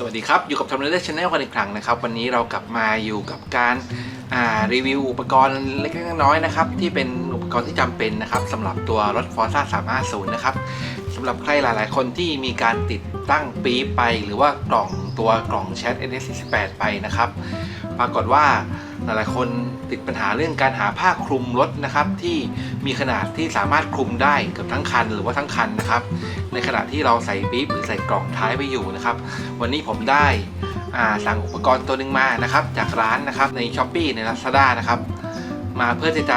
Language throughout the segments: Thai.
สวัสดีครับ อยู่กับทำเรื่องชาแนลกันอีกครั้งนะครับ วันนี้เรากลับมาอยู่กับการารีวิวอุปกรณ์เล็กๆน้อยๆนะครับ ที่เป็นอุปกรณ์ที่จำเป็นนะครับสำหรับตัวรถ Forza 350 นะครับสำหรับใครหลายๆ คนที่มีการติดตั้งปี๊บไป หรือว่ากล่องตัวกล่องแชท NS48 ไปนะครับ ปรากฏว่าหลายๆ คนติดปัญหาเรื่องการหาผ้าคลุมรถนะครับ ที่มีขนาดที่สามารถคลุมได้เกือบทั้งคันหรือว่าทั้งคันนะครับ ในขณะที่เราใส่ปี๊บหรือใส่กล่องท้ายไปอยู่นะครับ วันนี้ผมได้สั่งอุปกรณ์ตัวหนึ่งมานะครับ จากร้านนะครับใน s h อ p e e ใน Lazada นะครับมาเพื่อที่จะ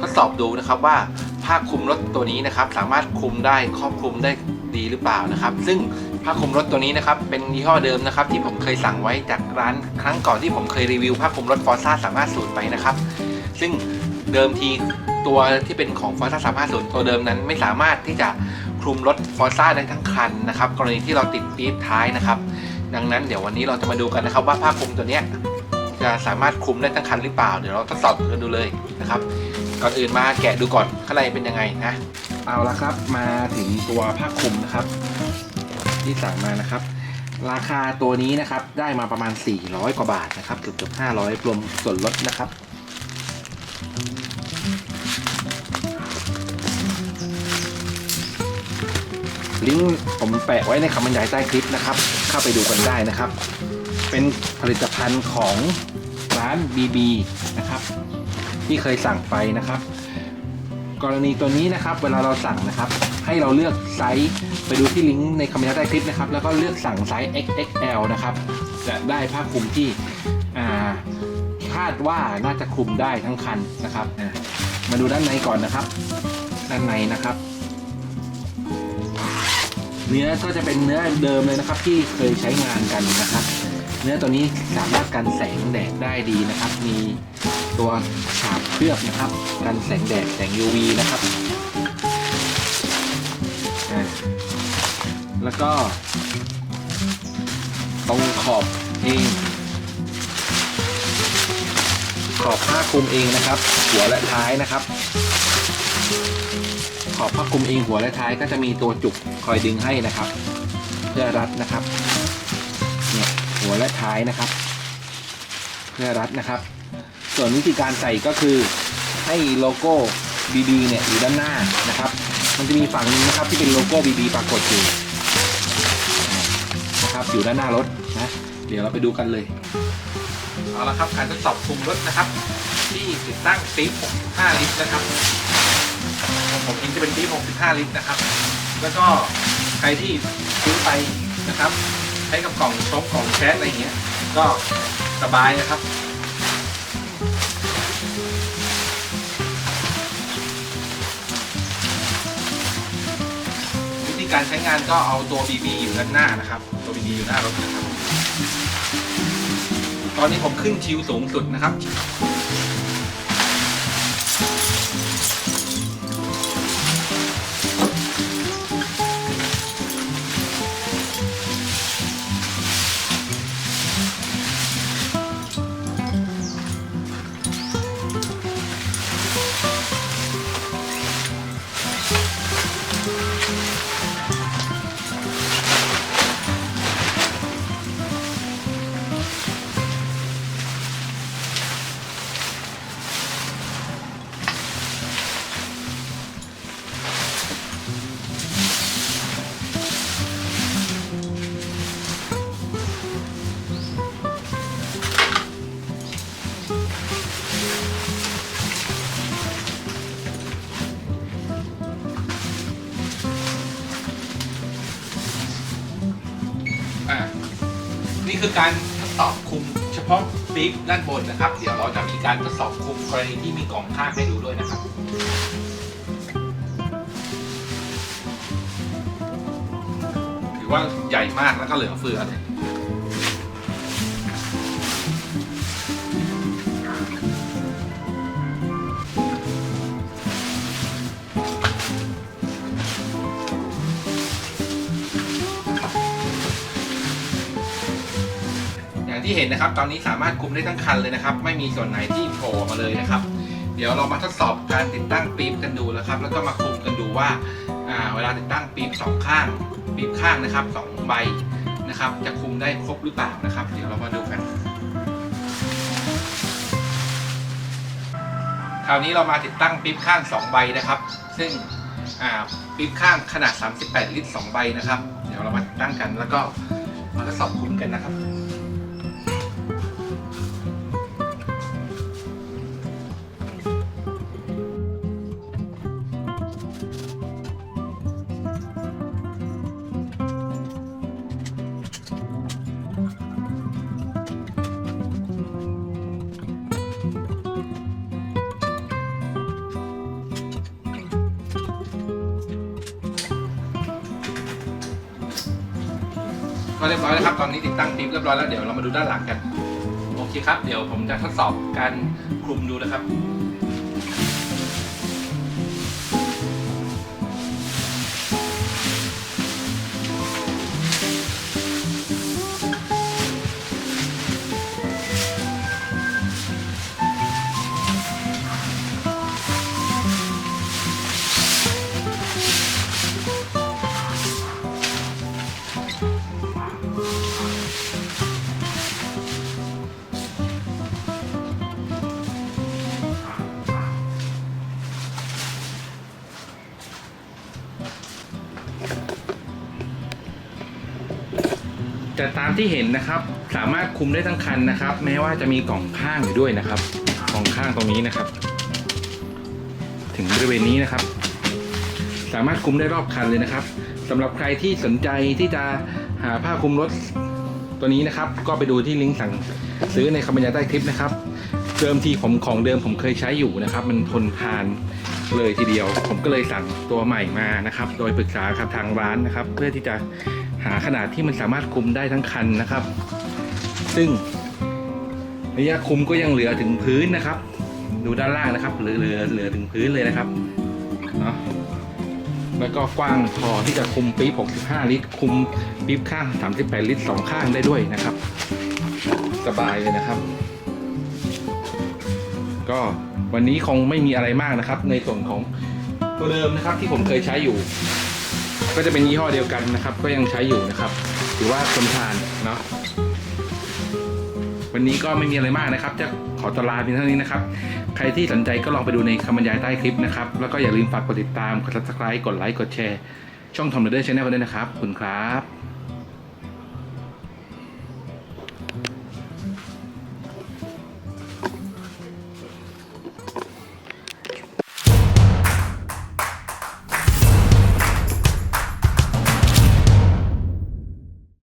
ทดสอบดูนะครับว่าผ้าคลุมรถตัวนี้นะครับ สามารถคลุมได้ครอบคลุมได้ดีหรือเปล่านะครับ ซึ่งผ้าคลุมรถตัวนี้นะครับ เป็นยี่ห้อเดิมนะครับ ที่ผมเคยสั่งไว้จากร้านครั้งก่อนที่ผมเคยรีวิวผ้าคลุมรถ Forza สามารถสูตรไปนะครับ ซึ่งเดิมทีตัวที่เป็นของ Forza 350ตัวเดิมนั้นไม่สามารถที่จะ คลุมรถ Forza ได้ทั้งคันนะครับกรณีที่เราติดปี๊บท้ายนะครับ ดังนั้นเดี๋ยววันนี้เราจะมาดูกันนะครับ ว่าผ้าคลุมตัวเนี้ยจะสามารถคลุมได้ทั้งคันหรือเปล่า เดี๋ยวเราทดสอบกันดูเลยนะครับ ก่อนอื่นมาแกะดูก่อนข้างในเป็นยังไงนะเอาละครับมาถึงตัวผ้าคลุมนะครับ ที่สั่งมานะครับ ราคาตัวนี้นะครับได้มาประมาณ 400 กว่าบาทนะครับเกือบเกือบ500รวมส่วนลดนะครับ ลิงก์ผมแปะไว้ในคำบรรยายใต้คลิปนะครับ เข้าไปดูกันได้นะครับ เป็นผลิตภัณฑ์ของร้าน BB นะครับ ที่เคยสั่งไปนะครับ กรณีตัวนี้นะครับ เวลาเราสั่งนะครับ ให้เราเลือกไซส์ไปดูที่ลิงก์ในคำบรรยายใต้คลิปนะครับ แล้วก็เลือกสั่งไซส์ XXL นะครับ จะได้ผ้าคลุมที่คาดว่าน่าจะคลุมได้ทั้งคันนะครับ มาดูด้านในก่อนนะครับ ด้านในนะครับ เนื้อก็จะเป็นเนื้อเดิมเลยนะครับที่เคยใช้งานกันนะครับ เนื้อตัวนี้สามารถกันแสงแดดได้ดีนะครับ มีตัวฉาบเคลือบนะครับ กันแสงแดดแสง UV นะครับแล้วก็ ตรงขอบเอง ขอบผ้าคลุมเองนะครับ หัวและท้ายนะครับ ขอบผ้าคลุมเองหัวและท้ายก็จะมีตัวจุกคอยดึงให้นะครับ เพื่อรัดนะครับเนี่ยหัวและท้ายนะครับ เพื่อรัดนะครับ ส่วนวิธีการใส่ก็คือให้โลโก้ BB เนี่ยอยู่ด้านหน้านะครับ มันจะมีฝั่งนึงนะครับที่เป็นโลโก้ BB ปรากฏอยู่นะครับอยู่ด้านหน้ารถนะเดี๋ยวเราไปดูกันเลยเอาละครับการทดสอบคุมรถนะครับ ที่ติดตั้งปี๊บ65ลิตรนะครับ ของผมเองจะเป็นปี๊บ65 ลิตรนะครับ แล้วก็ใครที่ซื้อไปนะครับใช้กับกล่องชกกล่องแชทอะไรอย่างเงี้ย ก็สบายนะครับวิธีการใช้งานก็เอาตัว BB อยู่ด้านหน้านะครับ ตัว BB อยู่หน้ารถนะครับ ตอนนี้ผมขึ้นชิวสูงสุดนะครับ นี่คือการทดสอบคุมเฉพาะปี๊บด้านบนนะครับ เดี๋ยวเราจะมีการทดสอบคุมกรณีที่มีกล่องข้างให้ดูด้วยนะครับถือว่าใหญ่มากแล้วก็เหลือเฟือเลย ที่เห็นนะครับ ตอนนี้สามารถคุมได้ทั้งคันเลยนะครับ ไม่มีส่วนไหนที่โผล่ออกมาเลยนะครับ เดี๋ยวเรามาทดสอบการติดตั้งปี๊บกันดูนะครับ แล้วก็มาคุมกันดูว่าเวลาติดตั้งปี๊บสองข้างปี๊บข้างนะครับสองใบนะครับ จะคุมได้ครบหรือเปล่านะครับ เดี๋ยวเรามาดูกันคราวนี้เรามาติดตั้งปิ๊บข้าง 2 ใบนะครับ ซึ่งปิ๊บข้างขนาด 38 ลิตร 2 ใบนะครับ เดี๋ยวเรามาติดตั้งกันแล้วก็มาทดสอบคุมกันนะครับ ก็เรียบร้อยแล้วครับ ตอนนี้ติดตั้งปิ๊บเรียบร้อยแล้วเดี๋ยวเรามาดูด้านหลังกัน โอเคครับ เดี๋ยวผมจะทดสอบการคลุมดูนะครับ แต่ตามที่เห็นนะครับสามารถคุมได้ทั้งคันนะครับ แม้ว่าจะมีกล่องข้างอยู่ด้วยนะครับกล่องข้างตรงนี้นะครับ ถึงบริเวณนี้นะครับ สามารถคุมได้รอบคันเลยนะครับสำหรับใครที่สนใจที่จะหาผ้าคลุมรถตัวนี้นะครับ ก็ไปดูที่ลิงก์สั่งซื้อในคำบรรยายใต้คลิปนะครับเดิมทีผมของเดิมผมเคยใช้อยู่นะครับ มันทนทานเลยทีเดียว ผมก็เลยสั่งตัวใหม่มานะครับ โดยปรึกษากับทางร้านนะครับ เพื่อที่จะ หาขนาดที่มันสามารถคุมได้ทั้งคันนะครับ ซึ่งระยะคุมก็ยังเหลือถึงพื้นนะครับ ดูด้านล่างนะครับเหลือเหลือเหลือถึงพื้นเลยนะครับเนาะแล้วก็กว้างพอที่จะคุมปี๊บ65 ลิตร คุมปี๊บข้าง 38 ลิตรสองข้างได้ด้วยนะครับ สบายเลยนะครับ ก็วันนี้คงไม่มีอะไรมากนะครับ ในส่วนของตัวเดิมนะครับที่ผมเคยใช้อยู่ ก็จะเป็นยี่ห้อเดียวกันนะครับ ก็ยังใช้อยู่นะครับถือว่าทนทานเนาะวันนี้ก็ไม่มีอะไรมากนะครับ จะขอตลาเพียงเท่านี้นะครับ ใครที่สนใจก็ลองไปดูในคำบรรยายใต้คลิปนะครับ แล้วก็อย่าลืมฝากกดติดตาม กด subscribe กดไลค์กดแชร์ ช่องทอมเดอร์ชแนลด้วยนะครับ ขอบคุณครับ